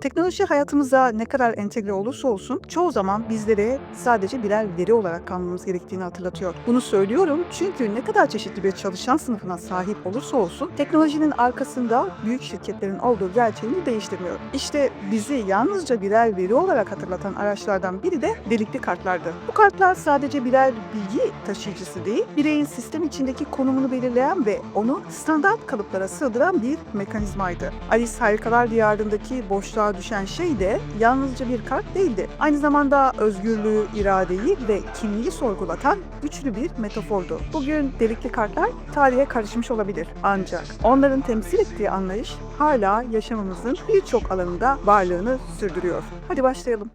Teknoloji hayatımıza ne kadar entegre olursa olsun çoğu zaman bizlere sadece birer veri olarak kalmamız gerektiğini hatırlatıyor. Bunu söylüyorum çünkü ne kadar çeşitli bir çalışan sınıfına sahip olursa olsun teknolojinin arkasında büyük şirketlerin olduğu gerçeğini değiştirmiyor. İşte bizi yalnızca birer veri olarak hatırlatan araçlardan biri de delikli kartlardı. Bu kartlar sadece birer bilgi taşıyıcısı değil, bireyin sistem içindeki konumunu belirleyen ve onu standart kalıplara sığdıran bir mekanizmaydı. Alice Harikalar Diyarı'ndaki boşluğa düşen şey de yalnızca bir kart değildi. Aynı zamanda özgürlüğü, iradeyi ve kimliği sorgulatan güçlü bir metafordu. Bugün delikli kartlar tarihe karışmış olabilir. Ancak onların temsil ettiği anlayış hala yaşamımızın birçok alanında varlığını sürdürüyor. Hadi başlayalım.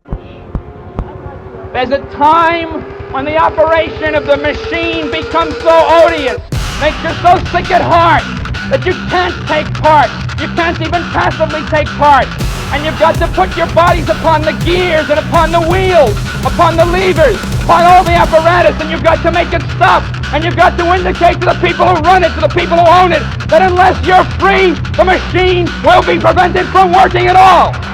There's a time when the operation of the machine becomes so odious, makes you so sick at heart that you can't take part. You can't even passively take part. And you've got to put your bodies upon the gears and upon the wheels, upon the levers, upon all the apparatus, and you've got to make it stop. And you've got to indicate to the people who run it, to the people who own it, that unless you're free, the machine will be prevented from working at all.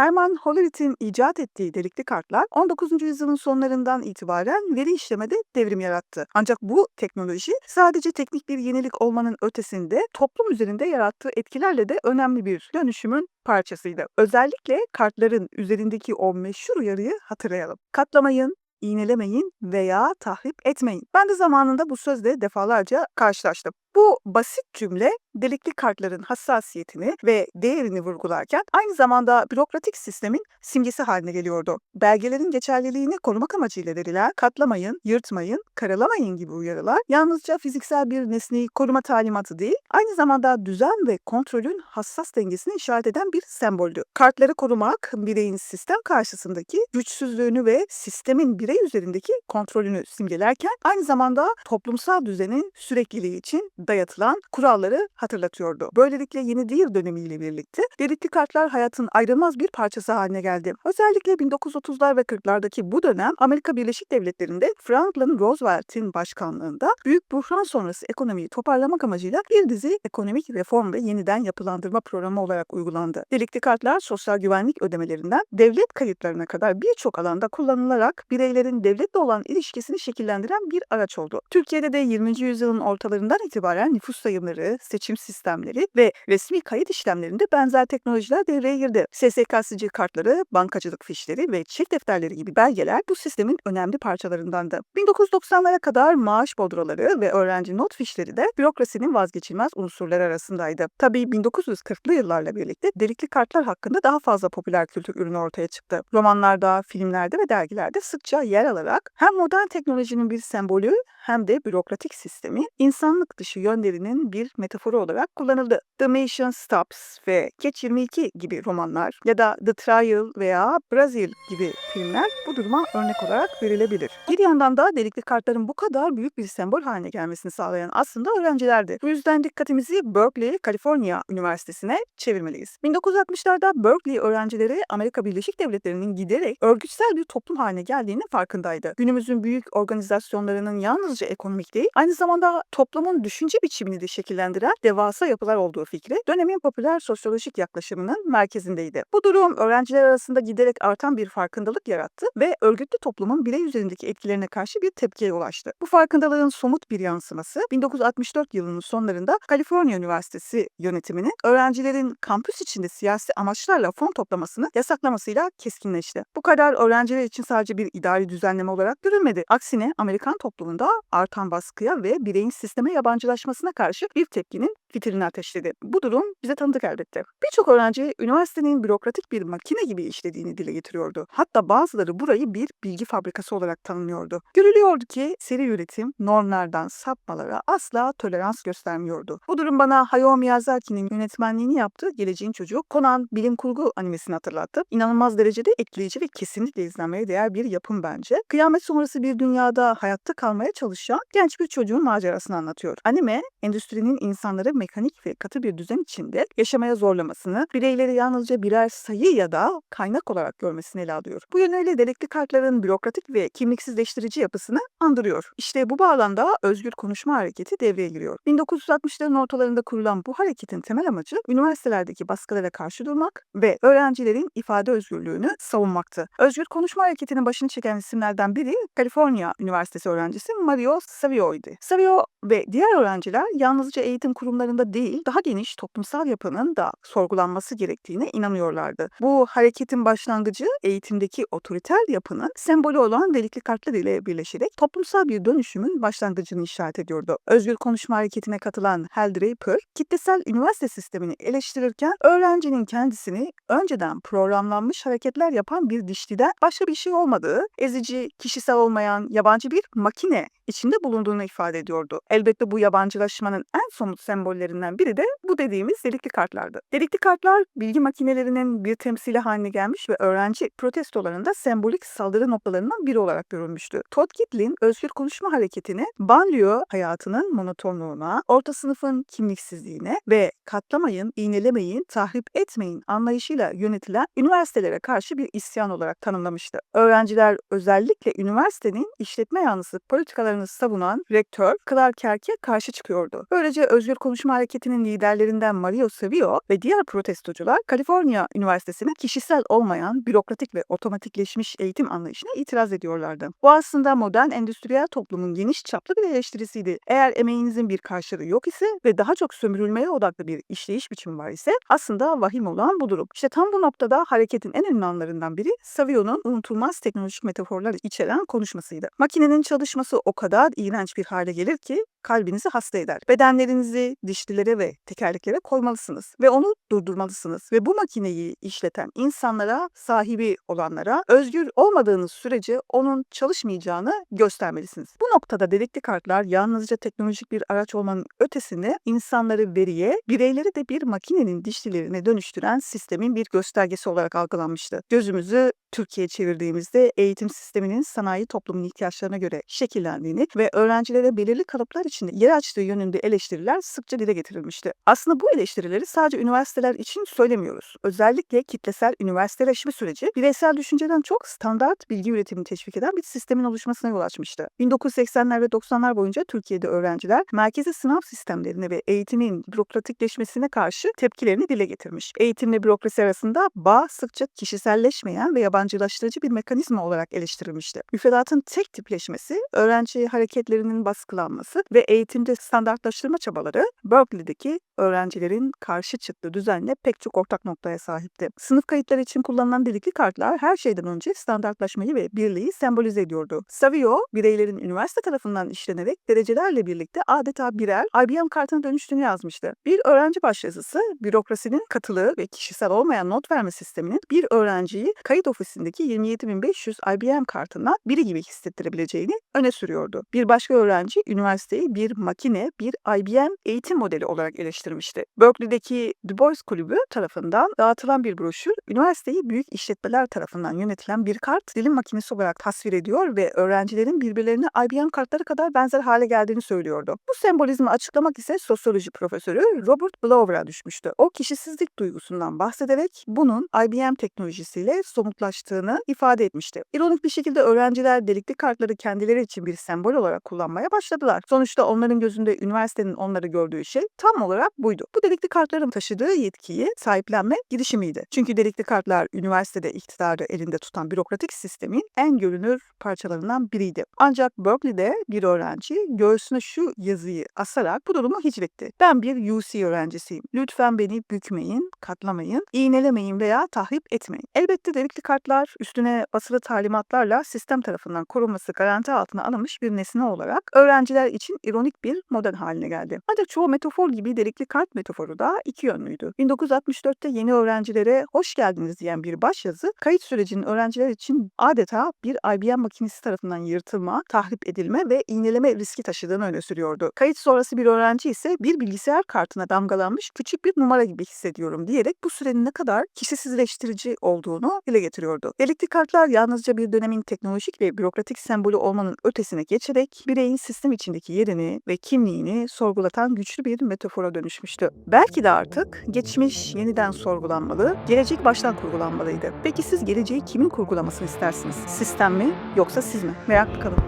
Herman Hollerith'in icat ettiği delikli kartlar 19. yüzyılın sonlarından itibaren veri işlemede devrim yarattı. Ancak bu teknoloji sadece teknik bir yenilik olmanın ötesinde toplum üzerinde yarattığı etkilerle de önemli bir dönüşümün parçasıydı. Özellikle kartların üzerindeki o meşhur uyarıyı hatırlayalım. Katlamayın, iğnelemeyin veya tahrip etmeyin. Ben de zamanında bu sözle defalarca karşılaştım. Bu basit cümle delikli kartların hassasiyetini ve değerini vurgularken aynı zamanda bürokratik sistemin simgesi haline geliyordu. Belgelerin geçerliliğini korumak amacıyla verilen katlamayın, yırtmayın, karalamayın gibi uyarılar yalnızca fiziksel bir nesneyi koruma talimatı değil, aynı zamanda düzen ve kontrolün hassas dengesini işaret eden bir semboldü. Kartları korumak bireyin sistem karşısındaki güçsüzlüğünü ve sistemin birey üzerindeki kontrolünü simgelerken aynı zamanda toplumsal düzenin sürekliliği için dayatılan kuralları hatırlatıyordu. Böylelikle yeni devir dönemiyle birlikte delikli kartlar hayatın ayrılmaz bir parçası haline geldi. Özellikle 1930'lar ve 40'lardaki bu dönem Amerika Birleşik Devletleri'nde Franklin Roosevelt'in başkanlığında büyük buhran sonrası ekonomiyi toparlamak amacıyla bir dizi ekonomik reform ve yeniden yapılandırma programı olarak uygulandı. Delikli kartlar sosyal güvenlik ödemelerinden devlet kayıtlarına kadar birçok alanda kullanılarak bireylerin devletle olan ilişkisini şekillendiren bir araç oldu. Türkiye'de de 20. yüzyılın ortalarından itibaren nüfus sayımları, seçim sistemleri ve resmi kayıt işlemlerinde benzer teknolojiler devreye girdi. SSK sicil kartları, bankacılık fişleri ve çek defterleri gibi belgeler bu sistemin önemli parçalarındandı. 1990'lara kadar maaş bodroları ve öğrenci not fişleri de bürokrasinin vazgeçilmez unsurları arasındaydı. Tabii 1940'lı yıllarla birlikte delikli kartlar hakkında daha fazla popüler kültür ürünü ortaya çıktı. Romanlarda, filmlerde ve dergilerde sıkça yer alarak hem modern teknolojinin bir sembolü hem de bürokratik sistemi insanlık dışı yönlerinin bir metaforu olarak kullanıldı. The Mission Stops ve Catch 22 gibi romanlar ya da The Trial veya Brazil gibi filmler bu duruma örnek olarak verilebilir. Bir yandan da delikli kartların bu kadar büyük bir sembol haline gelmesini sağlayan aslında öğrencilerdi. Bu yüzden dikkatimizi Berkeley, Kaliforniya Üniversitesi'ne çevirmeliyiz. 1960'larda Berkeley öğrencileri Amerika Birleşik Devletleri'nin giderek örgütsel bir toplum haline geldiğinin farkındaydı. Günümüzün büyük organizasyonlarının yalnızca ekonomik değil, aynı zamanda toplumun düşünce biçimini de şekillendiren devasa yapılar olduğu fikri dönemin popüler sosyolojik yaklaşımının merkezindeydi. Bu durum öğrenciler arasında giderek artan bir farkındalık yarattı ve örgütlü toplumun birey üzerindeki etkilerine karşı bir tepkiye ulaştı. Bu farkındalığın somut bir yansıması 1964 yılının sonlarında Kaliforniya Üniversitesi yönetiminin öğrencilerin kampüs içinde siyasi amaçlarla fon toplamasını yasaklamasıyla keskinleşti. Bu karar öğrenciler için sadece bir idari düzenleme olarak görülmedi. Aksine Amerikan toplumunda artan baskıya ve bireyin sisteme yabancılaşmasına karşı bir tepkinin fitilini ateşledi. Bu durum bize tanıdık elbette. Birçok öğrenci üniversitenin bürokratik bir makine gibi işlediğini dile getiriyordu. Hatta bazıları burayı bir bilgi fabrikası olarak tanımlıyordu. Görülüyordu ki seri üretim normlardan sapmalara asla tolerans göstermiyordu. Bu durum bana Hayao Miyazaki'nin yönetmenliğini yaptığı Geleceğin Çocuğu Conan bilim kurgu animesini hatırlattı. İnanılmaz derecede etkileyici ve kesinlikle izlenmeye değer bir yapım bence. Kıyamet sonrası bir dünyada hayatta kalmaya çalışan genç bir çocuğun macerasını anlatıyor. Anime Deneme, endüstrinin insanları mekanik ve katı bir düzen içinde yaşamaya zorlamasını, bireyleri yalnızca birer sayı ya da kaynak olarak görmesini ele alıyor. Bu yönüyle delikli kartların bürokratik ve kimliksizleştirici yapısını andırıyor. İşte bu bağlamda özgür konuşma hareketi devreye giriyor. 1960'ların ortalarında kurulan bu hareketin temel amacı üniversitelerdeki baskılara karşı durmak ve öğrencilerin ifade özgürlüğünü savunmaktı. Özgür konuşma hareketinin başını çeken isimlerden biri Kaliforniya Üniversitesi öğrencisi Mario Savio'ydu. Savio ve diğer öğrenciler yalnızca eğitim kurumlarında değil, daha geniş toplumsal yapının da sorgulanması gerektiğine inanıyorlardı. Bu hareketin başlangıcı eğitimdeki otoriter yapının sembolü olan delikli kartlar ile birleşerek toplumsal bir dönüşümün başlangıcını işaret ediyordu. Özgür konuşma hareketine katılan Hal Draper, kitlesel üniversite sistemini eleştirirken öğrencinin kendisini önceden programlanmış hareketler yapan bir dişliden başka bir şey olmadığı, ezici, kişisel olmayan yabancı bir makine içinde bulunduğunu ifade ediyordu. Elbette bu yabancılaşmanın en somut sembollerinden biri de bu dediğimiz delikli kartlardı. Delikli kartlar bilgi makinelerinin bir temsili haline gelmiş ve öğrenci protestolarında sembolik saldırı noktalarından biri olarak görülmüştü. Todd Gitlin özgür konuşma hareketini banliyö hayatının monotonluğuna, orta sınıfın kimliksizliğine ve katlamayın, iğnelemeyin, tahrip etmeyin anlayışıyla yönetilen üniversitelere karşı bir isyan olarak tanımlamıştı. Öğrenciler özellikle üniversitenin işletme yanlısı politikalarını savunan rektör Clark Kerk'e karşı çıkıyordu. Böylece özgür konuşma hareketinin liderlerinden Mario Savio ve diğer protestocular Kaliforniya Üniversitesi'ne kişisel olmayan, bürokratik ve otomatikleşmiş eğitim anlayışına itiraz ediyorlardı. Bu aslında modern endüstriyel toplumun geniş çaplı bir eleştirisiydi. Eğer emeğinizin bir karşılığı yok ise ve daha çok sömürülmeye odaklı bir işleyiş biçimi var ise aslında vahim olan bu durum. İşte tam bu noktada hareketin en önemli anlarından biri Savio'nun unutulmaz teknolojik metaforlar içeren konuşmasıydı. Makinenin çalışması o kadar iğrenç bir hale gelir ki kalbinizi hasta eder. Bedenlerinizi dişlilere ve tekerleklere koymalısınız ve onu durdurmalısınız. Ve bu makineyi işleten insanlara, sahibi olanlara özgür olmadığınız sürece onun çalışmayacağını göstermelisiniz. Bu noktada delikli kartlar yalnızca teknolojik bir araç olmanın ötesinde insanları veriye, bireyleri de bir makinenin dişlilerine dönüştüren sistemin bir göstergesi olarak algılanmıştı. Gözümüzü Türkiye'ye çevirdiğimizde eğitim sisteminin sanayi toplumun ihtiyaçlarına göre şekillendiğini ve öğrencilere belirli kalıplar içinde yer açtığı yönünde eleştiriler sıkça dile getirilmişti. Aslında bu eleştirileri sadece üniversiteler için söylemiyoruz. Özellikle kitlesel üniversiteleşme süreci bireysel düşünceden çok standart bilgi üretimini teşvik eden bir sistemin oluşmasına yol açmıştı. 1980'ler ve 90'lar boyunca Türkiye'de öğrenciler merkezi sınav sistemlerine ve eğitimin bürokratikleşmesine karşı tepkilerini dile getirmiş. Eğitimle bürokrasi arasında bağ sıkça kişiselleşmeyen ve yabancılaştırıcı bir mekanizma olarak eleştirilmişti. Müfredatın tek tipleşmesi, öğrenci hareketlerinin baskılanması ve eğitimde standartlaştırma çabaları Berkeley'deki öğrencilerin karşı çıktığı düzenle pek çok ortak noktaya sahipti. Sınıf kayıtları için kullanılan delikli kartlar her şeyden önce standartlaşmayı ve birliği sembolize ediyordu. Savio, bireylerin üniversite tarafından işlenerek derecelerle birlikte adeta birer IBM kartına dönüştüğünü yazmıştı. Bir öğrenci başyazısı, bürokrasinin katılığı ve kişisel olmayan not verme sisteminin bir öğrenciyi kayıt ofisindeki 27500 IBM kartından biri gibi hissettirebileceğini öne sürüyordu. Bir başka öğrenci üniversiteyi bir makine, bir IBM eğitim modeli olarak eleştirmişti. Berkeley'deki Du Bois Kulübü tarafından dağıtılan bir broşür, üniversiteyi büyük işletmeler tarafından yönetilen bir kart dilim makinesi olarak tasvir ediyor ve öğrencilerin birbirlerine IBM kartları kadar benzer hale geldiğini söylüyordu. Bu sembolizmi açıklamak ise sosyoloji profesörü Robert Blower'a düşmüştü. O kişisizlik duygusundan bahsederek bunun IBM teknolojisiyle somutlaştığını ifade etmişti. İronik bir şekilde öğrenciler delikli kartları kendileri için bir sembol olarak kullanmaya başladılar. Sonuçta onların gözünde üniversitenin onları gördüğü şey tam olarak buydu. Bu delikli kartların taşıdığı yetkiyi sahiplenme girişimiydi. Çünkü delikli kartlar üniversitede iktidarı elinde tutan bürokratik sistemin en görünür parçalarından biriydi. Ancak Berkeley'de bir öğrenci göğsüne şu yazıyı asarak bu durumu hicvetti. Ben bir UC öğrencisiyim. Lütfen beni bükmeyin, katlamayın, iğnelemeyin veya tahrip etmeyin. Elbette delikli kartlar üstüne basılı talimatlarla sistem tarafından korunması garanti altına alınmış bir nesne olarak öğrenciler için ironik bir model haline geldi. Ancak çoğu metafor gibi delikli kart metaforu da iki yönlüydü. 1964'te yeni öğrencilere hoş geldiniz diyen bir başyazı kayıt sürecinin öğrenciler için adeta bir IBM makinesi tarafından yırtılma, tahrip edilme ve iğneleme riski taşıdığını öne sürüyordu. Kayıt sonrası bir öğrenci ise bir bilgisayar kartına damgalanmış küçük bir numara gibi hissediyorum diyerek bu sürenin ne kadar kişisizleştirici olduğunu dile getiriyordu. Delikli kartlar yalnızca bir dönemin teknolojik ve bürokratik sembolü olmanın ötesine geçerek bireyin sistem içindeki yerini kendini ve kimliğini sorgulatan güçlü bir metafora dönüşmüştü. Belki de artık geçmiş yeniden sorgulanmalı, gelecek baştan kurgulanmalıydı. Peki siz geleceği kimin kurgulamasını istersiniz? Sistem mi yoksa siz mi? Meraklı kalın.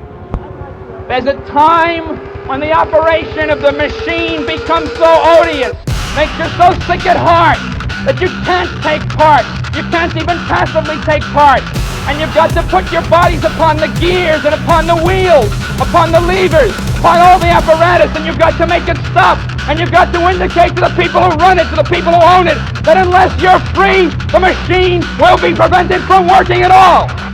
There's a time when the operation of the machine becomes so odious, makes you so sick at heart that you can't take part. You can't even passively take part. And you've got to put your bodies upon the gears and upon the wheels, upon the levers, upon all the apparatus, and you've got to make it stop. And you've got to indicate to the people who run it, to the people who own it, that unless you're free, the machine will be prevented from working at all.